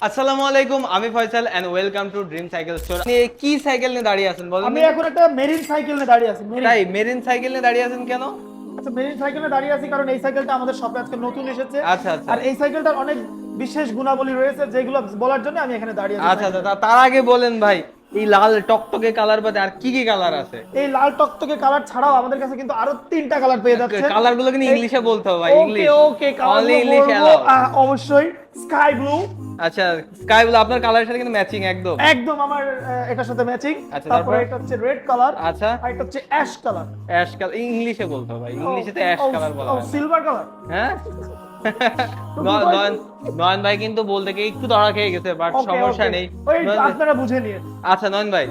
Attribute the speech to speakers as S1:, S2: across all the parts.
S1: আসসালামু আলাইকুম আমি Faisal and welcome to dream cycle store আপনি কি সাইকেল নিয়ে দাঁড়িয়ে আছেন বলেন
S2: আমি এখন একটা মেরিন সাইকেল নিয়ে দাঁড়িয়ে আছি
S1: তাই মেরিন সাইকেল নিয়ে দাঁড়িয়ে আছেন কেন?
S2: আচ্ছা মেরিন সাইকেল নিয়ে দাঁড়িয়ে আছি কারণ এই সাইকেলটা আমাদের শপে আজকে নতুন এসেছে।
S1: আচ্ছা আচ্ছা।
S2: আর এই সাইকেলটার অনেক বিশেষ গুণাবলী রয়েছে যেগুলো বলার জন্য আমি এখানে দাঁড়িয়ে আছি।
S1: আচ্ছা আচ্ছা তার আগে বলেন ভাই। এই লাল টকটকে কালার বাদে আর কি কি কালার আছে?
S2: এই লাল টকটকে কালার ছাড়াও আমাদের কাছে কিন্তু আরও তিনটা কালার পেয়ে যাচ্ছে।
S1: কালারগুলো কিন্তু ইংলিশে বলতে হবে ভাই ইংলিশ
S2: ওকে ওকে
S1: ইংলিশ
S2: অবশ্যই স্কাই ব্লু
S1: আচ্ছা স্কাই ব্লু আপনার কালারের সাথে কিন্তু ম্যাচিং একদম।
S2: একদম আমার এটার সাথে ম্যাচিং
S1: আচ্ছা,
S2: তারপরে? এটা হচ্ছে রেড কালার
S1: আচ্ছা।
S2: আর এটা হচ্ছে অ্যাশ কালার
S1: অ্যাশ কালার ইংলিশে বলতে হবে ভাই ইংলিশে তো অ্যাশ কালার বলা হয়
S2: সিলভার কালার
S1: হ্যাঁ? নয়ন- নয়ন- নয়ন ভাই কিন্তু বলতে গিয়ে একটু ধরা খেয়ে গেছে বাট সমস্যা নেই।
S2: আপনারা বুঝে নিন
S1: আচ্ছা নয়ন ভাই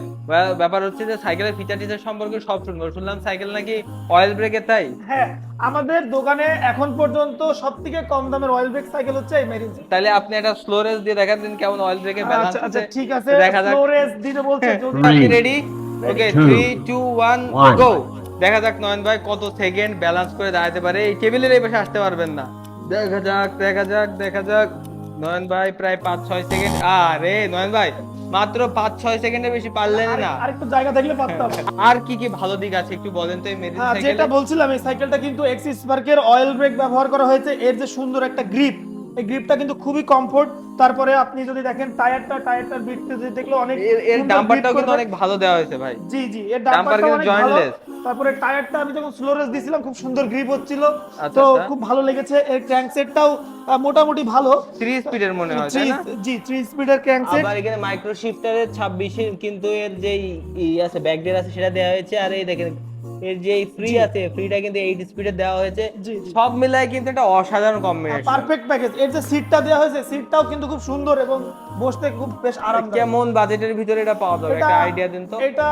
S1: ব্যাপার হচ্ছে যে সাইকেলের ফিচার টিচার সম্পর্কে সব শুনব। শুনলাম সাইকেল নাকি অয়েল তাই?
S2: হ্যাঁ আমাদের দোকানে এখন পর্যন্ত সব থেকে কম দামের অয়েল ব্রেক সাইকেল হচ্ছে এই মেরিন
S1: তাহলে আপনি একটা স্লো রেস দিয়ে দেখান দিন কেমন অয়েল ব্রেকের ব্যালেন্স
S2: আচ্ছা আচ্ছা ঠিক আছে।
S1: দেখা যাক।
S2: ফ্লোরেস দিতে বলছে যদি
S1: রেডি ওকে 3 2 1 গো দেখা যাক নয়ন ভাই কত সেকেন্ড ব্যালেন্স করে দাঁড়াতে পারে। এই টেবিলের এই পাশে আসতে পারবেন না। দেখা যাক দেখা যাক দেখা যাক। নয়ন ভাই প্রায় পাঁচ ছয় সেকেন্ড আরে নয়ন ভাই মাত্র পাঁচ ছয় সেকেন্ডের বেশি পারলেন না।
S2: আরেকটু জায়গা থাকলে পারতাম।
S1: আর কি কি ভালো দিক আছে একটু বলেন তো এই মেরিন সাইকেলটা
S2: যেটা বলছিলাম এই সাইকেলটা কিন্তু এক্সিস স্পার্কের অয়েল ব্রেক ব্যবহার করা হয়েছে। এর যে সুন্দর একটা গ্রিপ এই গ্রিপটা কিন্তু খুবই কমফোর্ট তারপরে আপনি যদি দেখেন টায়ারটা টায়ারটার বিটতে দেখলে অনেক
S1: এর ডাম্পারটাও কিন্তু অনেক ভালো দেওয়া হয়েছে ভাই।
S2: জি জি এর ডাম্পারটা
S1: কিন্তু jointless।
S2: তারপরে টায়ারটা আমি যখন স্লো রেস দিছিলাম খুব সুন্দর গ্রিপ হচ্ছিল।
S1: আচ্ছা,
S2: তো
S1: আচ্ছা।
S2: খুব ভালো লেগেছে। এর ক্র্যাঙ্ক সেটটাও মোটামুটি ভালো।
S1: 3 স্পিডের মনে হয় তাই না?
S2: জি থ্রি স্পিডের ক্র্যাঙ্ক সেট
S3: আবার এখানে মাইক্রো শিফটারের ছাব্বিশে কিন্তু এর যে ই আছে ব্যাকডের আছে সেটা দেওয়া হয়েছে। আর এই দেখেন এর যে ফ্রি আছে ফ্রিটা কিন্তু এইট স্পিডের দেওয়া হয়েছে।
S1: সব মিলায় কিন্তু একটা অসাধারণ কম্বিনেশন
S2: পারফেক্ট প্যাকেজ এর যে সিটটা দেওয়া হয়েছে সিটটাও কিন্তু খুব সুন্দর এবং বসতে খুব বেশ আরামদায়ক।
S1: কেমন বাজেটের ভিতরে এটা পাওয়া যাবে? একটা আইডিয়া দিন তো।
S2: এটা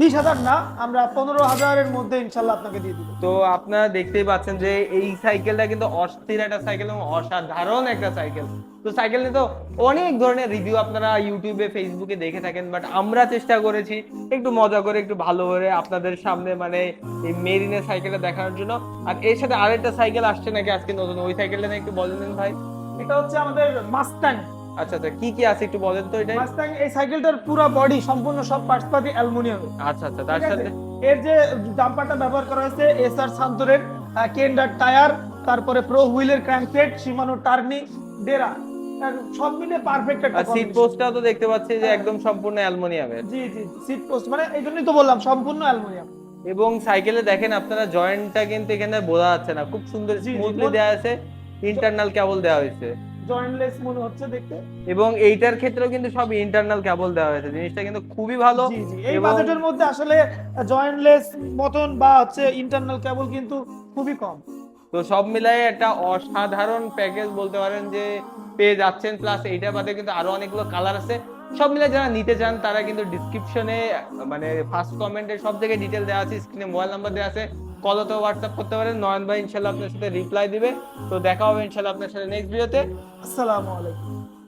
S2: বিশ হাজার না আমরা পনেরো হাজারের মধ্যে ইনশাল্লাহ আপনাকে দিয়ে দিব।
S1: তো আপনারা দেখতেই পাচ্ছেন যে এই সাইকেলটা কিন্তু অস্থির একটা সাইকেল এবং অসাধারণ একটা সাইকেল তো সাইকেল নিয়ে তো অনেক ধরনের রিভিউ আপনারা ইউটিউবে ফেসবুকে দেখে থাকেন বাট আমরা চেষ্টা করেছি একটু মজা করে একটু ভালো করে আপনাদের সামনে মানে এই মেরিনের সাইকেলটা দেখানোর জন্য। আর এর সাথে আরেকটা সাইকেল আসছে নাকি আজকে নতুন? ওই সাইকেলটা একটু বলেন ভাই।
S2: এটা হচ্ছে আমাদের মাস্টাং
S1: আচ্ছা আচ্ছা কি কি আছে একটু বলেন তো এটা
S2: মাস্টাং এই সাইকেলটার পুরো বডি সম্পূর্ণ সব পার্টস পাতি অ্যালুমিনিয়াম
S1: আচ্ছা আচ্ছা তার সাথে?
S2: এর যে ডাম্পারটা ব্যবহার করা হয়েছে এসআর সান্তরের কেন্ডার টায়ার তারপরে প্রো হুইলের ক্র্যাঙ্কসেট শিমানো টার্নি ডেরা সব মিলে পারফেক্ট একটা
S1: সিট পোস্টটাও তো দেখতে পাচ্ছি যে একদম সম্পূর্ণ অ্যালুমিনিয়ামের।
S2: জি জি সিট পোস্ট মানে এই জন্যই তো বললাম সম্পূর্ণ অ্যালুমিনিয়াম।
S1: এবং সাইকেলে দেখেন আপনারা জয়েন্টটা কিন্তু এখানে বোঝা যাচ্ছে না খুব সুন্দর স্মুথলি দেওয়া আছে ইন্টারনাল কেবল দেওয়া হয়েছে।
S2: জয়েন্টলেস মনে হচ্ছে দেখতে।
S1: এবং এইটার ক্ষেত্রেও কিন্তু সব ইন্টারনাল কেবল দেওয়া হয়েছে জিনিসটা কিন্তু খুবই ভালো।
S2: এই বাজেটের মধ্যে আসলে জয়েন্টলেস মতন বা হচ্ছে ইন্টারনাল কেবল কিন্তু খুবই কম।
S1: তো সব মিলাই একটা অসাধারণ প্যাকেজ বলতে পারেন যে পেয়ে যাচ্ছেন প্লাস এইটার বাদে কিন্তু আরও অনেকগুলো কালার আছে। সব মিলে যারা নিতে চান, তারা কিন্তু ডিসক্রিপশনে মানে ফার্স্ট কমেন্টে সব জায়গায় ডিটেল দেওয়া আছে স্ক্রিনে মোবাইল নাম্বার দেওয়া আছে। কল অথবা হোয়াটসঅ্যাপ করতে পারেন, নয়ন ভাই ইনশাল্লাহ আপনার সাথে রিপ্লাই দিবে। তো দেখা হবে ইনশাল্লাহ আপনার সাথে নেক্সট ভিডিওতে
S2: আসসালামু আলাইকুম।